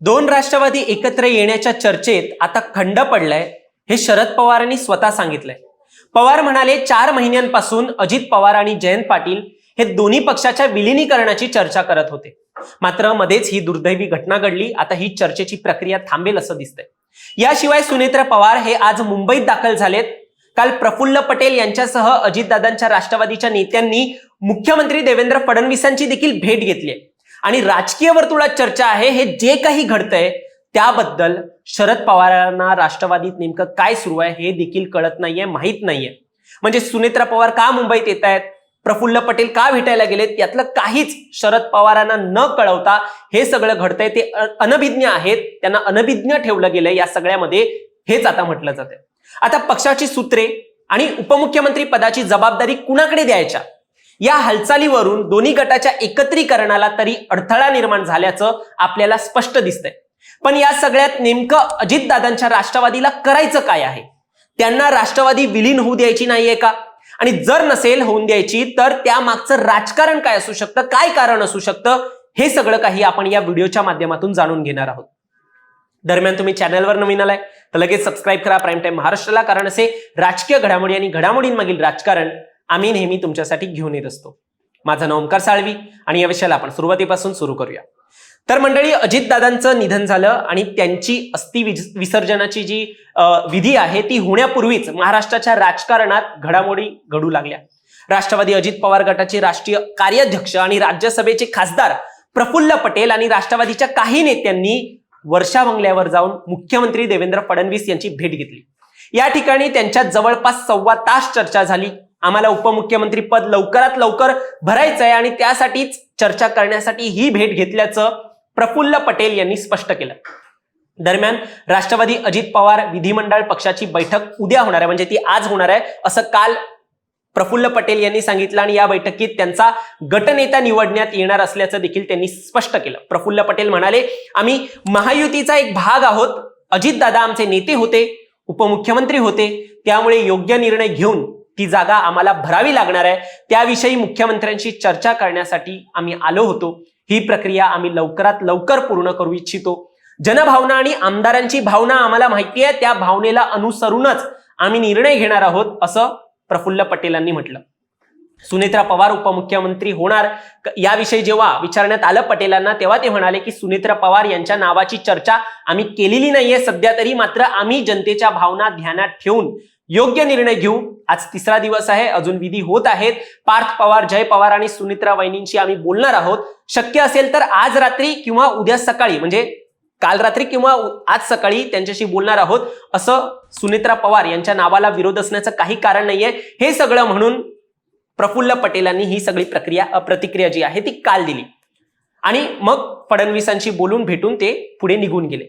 दोन राष्ट्रवादी एकत्र येण्याच्या चर्चेत आता खंड पडलाय हे शरद पवारांनी स्वतः सांगितलंय. पवार म्हणाले चार महिन्यांपासून अजित पवार आणि जयंत पाटील हे दोन्ही पक्षाच्या विलिनीकरणाची चर्चा करत होते. मात्र मध्येच ही दुर्दैवी घटना घडली आता ही चर्चेची प्रक्रिया थांबेल असं दिसतंय. याशिवाय सुनेत्र पवार हे आज मुंबईत दाखल झालेत. काल प्रफुल्ल पटेल यांच्यासह अजितदादांच्या राष्ट्रवादीच्या नेत्यांनी मुख्यमंत्री देवेंद्र फडणवीसांची देखील भेट घेतली आहे. आणि राजकीय वर्तुळात चर्चा आहे हे जे काही घडतंय त्याबद्दल शरद पवारांना राष्ट्रवादीत नेमकं काय सुरू आहे हे देखील कळत नाहीये माहीत नाहीये. म्हणजे सुनेत्रा पवार का मुंबईत येत आहेत प्रफुल्ल पटेल का भेटायला गेलेत यातलं काहीच शरद पवारांना न कळवता हे सगळं घडतंय ते अनभिज्ञ आहेत त्यांना अनभिज्ञ ठेवलं गेलंय या सगळ्यामध्ये हेच आता म्हटलं जातंय. आता पक्षाची सूत्रे आणि उपमुख्यमंत्री पदाची जबाबदारी कुणाकडे द्यायच्या? या हालचालीवरून दोन्ही गटाच्या एकत्रीकरणाला तरी अडथळा निर्माण झाल्याचं आपल्याला स्पष्ट दिसतंय. पण या सगळ्यात नेमकं अजितदादांच्या राष्ट्रवादीला करायचं काय आहे? त्यांना राष्ट्रवादी विलीन होऊ द्यायची नाहीये का? आणि जर नसेल होऊन द्यायची तर त्या मागचं राजकारण काय असू शकतं? काय कारण असू शकतं? हे सगळं काही आपण या व्हिडिओच्या माध्यमातून जाणून घेणार आहोत. दरम्यान तुम्ही चॅनलवर नवीन आलाय तर लगेच सबस्क्राईब करा. प्राईम टाईम महाराष्ट्राला कारण असे राजकीय घडामोडी आणि घडामोडींमागील राजकारण आम्ही नेहमी तुमच्यासाठी घेऊन येत असतो. माझं नाव ओंकार साळवी आणि या विषयाला आपण सुरुवातीपासून सुरू करूया. तर मंडळी अजितदादांचं निधन झालं आणि त्यांची अस्थि विज- विसर्जनाची जी विधी आहे ती होण्यापूर्वीच महाराष्ट्राच्या राजकारणात घडामोडी घडू लागल्या. राष्ट्रवादी अजित पवार गटाचे राष्ट्रीय कार्याध्यक्ष आणि राज्यसभेचे खासदार प्रफुल्ल पटेल आणि राष्ट्रवादीच्या काही नेत्यांनी वर्षा बंगल्यावर जाऊन मुख्यमंत्री देवेंद्र फडणवीस यांची भेट घेतली. या ठिकाणी त्यांच्या जवळपास सव्वा तास चर्चा झाली. आम्हाला उपमुख्यमंत्री पद लवकरात लवकर भरायचं आहे आणि त्यासाठीच चर्चा करण्यासाठी ही भेट घेतल्याचं प्रफुल्ल पटेल यांनी स्पष्ट केलं. दरम्यान राष्ट्रवादी अजित पवार विधिमंडळ पक्षाची बैठक उद्या होणार आहे. म्हणजे ती आज होणार आहे असं काल प्रफुल्ल पटेल यांनी सांगितलं आणि या बैठकीत त्यांचा गटनेता निवडण्यात येणार असल्याचं देखील त्यांनी स्पष्ट केलं. प्रफुल्ल पटेल म्हणाले आम्ही महायुतीचा एक भाग आहोत. अजितदादा आमचे नेते होते उपमुख्यमंत्री होते. त्यामुळे योग्य निर्णय घेऊन ती जागा आम्हाला भरावी लागणार आहे. त्याविषयी मुख्यमंत्र्यांशी चर्चा करण्यासाठी आम्ही आलो होतो. ही प्रक्रिया आम्ही लवकरात लवकर पूर्ण करू इच्छितो. जनभावना आणि आमदारांची भावना आम्हाला माहिती आहे. त्या भावनेला अनुसरूनच आम्ही निर्णय घेणार आहोत असं प्रफुल्ल पटेलांनी म्हटलं. सुनेत्रा पवार उपमुख्यमंत्री होणार. याविषयी जेव्हा विचारण्यात आलं पटेलांना तेव्हा ते म्हणाले की सुनेत्रा पवार यांच्या नावाची चर्चा आम्ही केलेली नाहीये. सध्या तरी मात्र आम्ही जनतेच्या भावना ध्यानात ठेवून योग्य निर्णय घेऊ. आज तिसरा दिवस आहे. अजून विधी होत आहेत. पार्थ पवार जय पवार आणि सुनित्रा वहिनींशी आम्ही बोलणार आहोत. शक्य असेल तर आज रात्री किंवा उद्या सकाळी म्हणजे काल रात्री किंवा आज सकाळी त्यांच्याशी बोलणार आहोत. असं सुनित्रा पवार यांच्या नावाला विरोध असण्याचं काही कारण नाहीये. हे सगळं म्हणून प्रफुल्ल पटेलांनी ही सगळी प्रक्रिया प्रतिक्रिया जी आहे ती काल दिली. आणि मग फडणवीसांशी बोलून भेटून ते पुढे निघून गेले.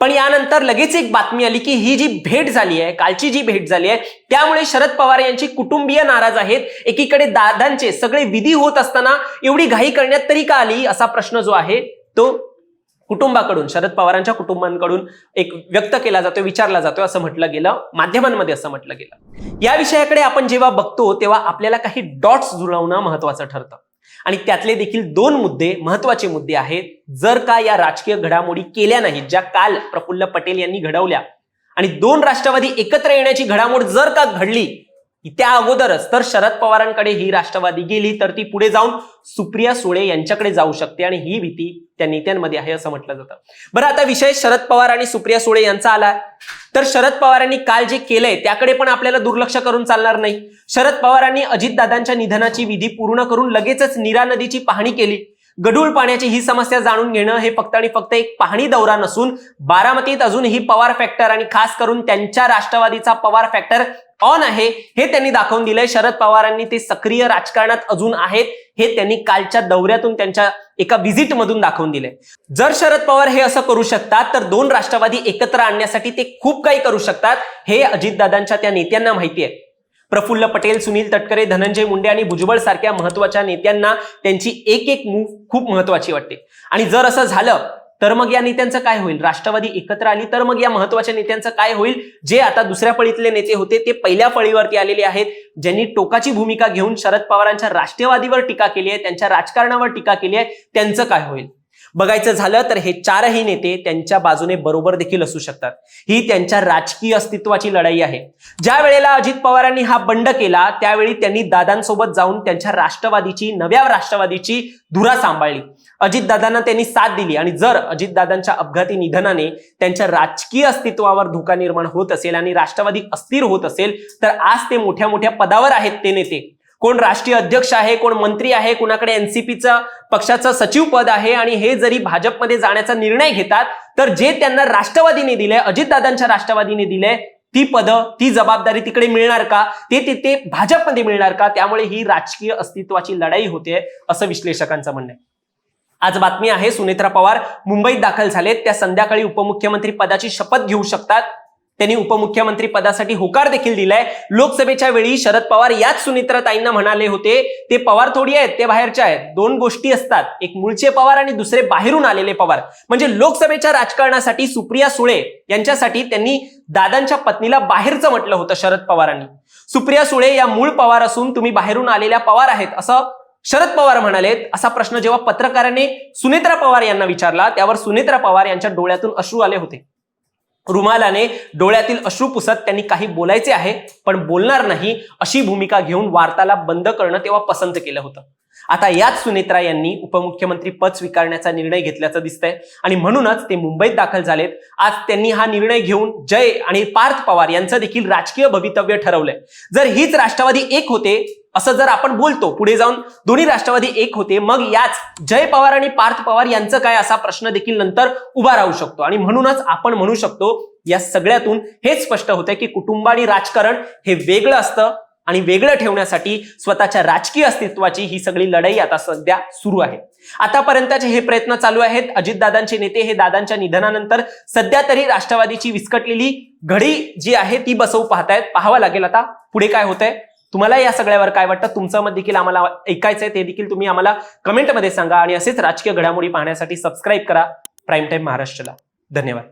पण यानंतर लगेच एक बातमी आली की ही जी भेट झाली आहे कालची जी भेट झाली आहे त्यामुळे शरद पवार यांची कुटुंबीय नाराज आहेत. एकीकडे दादांचे सगळे विधी होत असताना एवढी घाई करण्यात तरी का आली? असा प्रश्न जो आहे तो कुटुंबाकडून शरद पवारांच्या कुटुंबांकडून एक व्यक्त केला जातो विचारला जातो असं म्हटलं गेलं माध्यमांमध्ये असं म्हटलं गेलं. या विषयाकडे आपण जेव्हा बघतो तेव्हा आपल्याला काही डॉट्स जुळवणं महत्वाचं ठरतं. आणि त्यातले देखील दोन मुद्दे महत्त्वाचे मुद्दे आहेत. जर का या राजकीय घडामोडी केल्या नाहीत ज्या काल प्रफुल्ल पटेल यांनी घडवल्या आणि दोन राष्ट्रवादी एकत्र येण्याची घडामोड जर का घडली त्या अगोदरच तर शरद पवारांकडे ही राष्ट्रवादी गेली तर ती पुढे जाऊन सुप्रिया सुळे यांच्याकडे जाऊ शकते आणि ही भीती त्या नेत्यांमध्ये आहे असं म्हटलं जातं. बरं आता विषय शरद पवार आणि सुप्रिया सुळे यांचा आला तर शरद पवारांनी काल जे केलंय त्याकडे पण आपल्याला दुर्लक्ष करून चालणार नाही. शरद पवारांनी अजितदादांच्या निधनाची विधी पूर्ण करून लगेचच नीरा नदीची पाहणी केली. गढूळ पाण्याची ही समस्या जाणून घेणं हे फक्त आणि फक्त एक पाहणी दौरा नसून बारामतीत अजूनही पवार फॅक्टर आणि खास करून त्यांच्या राष्ट्रवादीचा पवार फॅक्टर ऑन आहे हे त्यांनी दाखवून दिलंय. शरद पवारांनी ते सक्रिय राजकारणात अजून आहेत हे त्यांनी कालच्या दौऱ्यातून त्यांच्या एका व्हिजिट मधून दाखवून दिले जर शरद पवार हे असं करू शकतात तर दोन राष्ट्रवादी एकत्र आणण्यासाठी ते खूप काही करू शकतात हे अजितदादांच्या त्या नेत्यांना माहिती आहे. प्रफुल्ल पटेल सुनील तटकरे धनंजय मुंडे आणि भुजबळ सारख्या महत्त्वाच्या नेत्यांना त्यांची एक एक मूव खूप महत्वाची वाटते. आणि जर असं झालं तर मग या नेत्यांचं काय होईल? राष्ट्रवादी एकत्र आली तर मग या महत्त्वाच्या नेत्यांचं काय होईल? जे आता दुसऱ्या फळीतले नेते होते ते पहिल्या फळीवरती आलेले आहेत ज्यांनी टोकाची भूमिका घेऊन शरद पवारांच्या राष्ट्रवादीवर टीका केली आहे त्यांच्या राजकारणावर टीका केली आहे त्यांचं काय होईल? बघायचं झालं तर हे चारही नेते त्यांच्या बाजूने बरोबर देखील असू शकतात. ही त्यांच्या राजकीय अस्तित्वाची लढाई आहे. ज्या वेळेला अजित पवारांनी हा बंड केला त्यावेळी त्यांनी दादांसोबत जाऊन त्यांच्या राष्ट्रवादीची नव्या राष्ट्रवादीची धुरा सांभाळली. अजितदादांना त्यांनी साथ दिली आणि जर अजितदादांच्या अपघाती निधनाने त्यांच्या राजकीय अस्तित्वावर धोका निर्माण होत असेल आणि राष्ट्रवादी अस्थिर होत असेल तर आज ते मोठ्या मोठ्या पदावर आहेत ते नेते. कोण राष्ट्रीय अध्यक्ष आहे कोण मंत्री आहे कोणाकडे एनसीपीचं पक्षाचं सचिव पद आहे आणि हे जरी भाजपमध्ये जाण्याचा निर्णय घेतात तर जे त्यांना राष्ट्रवादीने दिले अजितदादांच्या राष्ट्रवादीने दिले ती पदं ती जबाबदारी तिकडे मिळणार का? ते तिथे भाजपमध्ये मिळणार का? त्यामुळे ही राजकीय अस्तित्वाची लढाई होते असं विश्लेषकांचं म्हणणं आहे. आज बातमी आहे सुनेत्रा पवार मुंबईत दाखल झालेत त्या संध्याकाळी उपमुख्यमंत्री पदाची शपथ घेऊ शकतात. त्यांनी उपमुख्यमंत्री पदासाठी होकार देखील दिलाय. लोकसभेच्या वेळी शरद पवार याच सुनित्रा ताईंना म्हणाले होते. ते पवार थोडी आहेत ते बाहेरच्या आहेत. दोन गोष्टी असतात. एक मूळचे पवार आणि दुसरे बाहेरून आलेले पवार. म्हणजे लोकसभेच्या राजकारणासाठी सुप्रिया सुळे यांच्यासाठी त्यांनी दादांच्या पत्नीला बाहेरचं म्हटलं होतं शरद पवारांनी. सुप्रिया सुळे या मूळ पवार असून तुम्ही बाहेरून आलेल्या पवार आहेत असं शरद पवार म्हणालेत. असा प्रश्न जेव्हा पत्रकाराने सुनेत्रा पवार यांना विचारला त्यावर सुनेत्रा पवार यांच्या डोळ्यातून अश्रू आले होते. रुमालाने डोळ्यातील अश्रू पुसत त्यांनी काही बोलायचे आहे पण बोलणार नाही अशी भूमिका घेऊन वार्ताला बंद करणं तेव्हा पसंत केलं होतं. आता याच सुनेत्रा यांनी उपमुख्यमंत्री पद स्वीकारण्याचा निर्णय घेतल्याचं दिसतंय आणि म्हणूनच ते मुंबईत दाखल झालेत. आज त्यांनी हा निर्णय घेऊन जय आणि पार्थ पवार यांचं देखील राजकीय भवितव्य ठरवलंय. जर हीच राष्ट्रवादी एक होते असं जर आपण बोलतो पुढे जाऊन दोन्ही राष्ट्रवादी एक होते मग याच जय पवार आणि पार्थ पवार यांचं काय असा प्रश्न देखील नंतर उभा राहू शकतो. आणि म्हणूनच आपण म्हणू शकतो या सगळ्यातून हेच स्पष्ट होतंय की कुटुंब आणि राजकारण हे वेगळं असतं आणि वेगळं ठेवण्यासाठी स्वतःच्या राजकीय अस्तित्वाची ही सगळी लढाई आता सध्या सुरू आहे. आतापर्यंतचे हे प्रयत्न चालू आहेत. अजितदादांचे नेते हे दादांच्या निधनानंतर सध्या तरी राष्ट्रवादीची विस्कटलेली घडी जी आहे ती बसवू पाहतायत. पाहावं लागेल आता पुढे काय होतंय. तुम्हाला या सगळ्यावर काय वाटतं? तुमचं मत देखील आम्हाला ऐकायचंय ते देखील तुम्ही आम्हाला कमेंटमध्ये सांगा आणि असेच राजकीय घडामोडी पाहण्यासाठी सबस्क्राईब करा. प्राईम टाईम महाराष्ट्राला. धन्यवाद.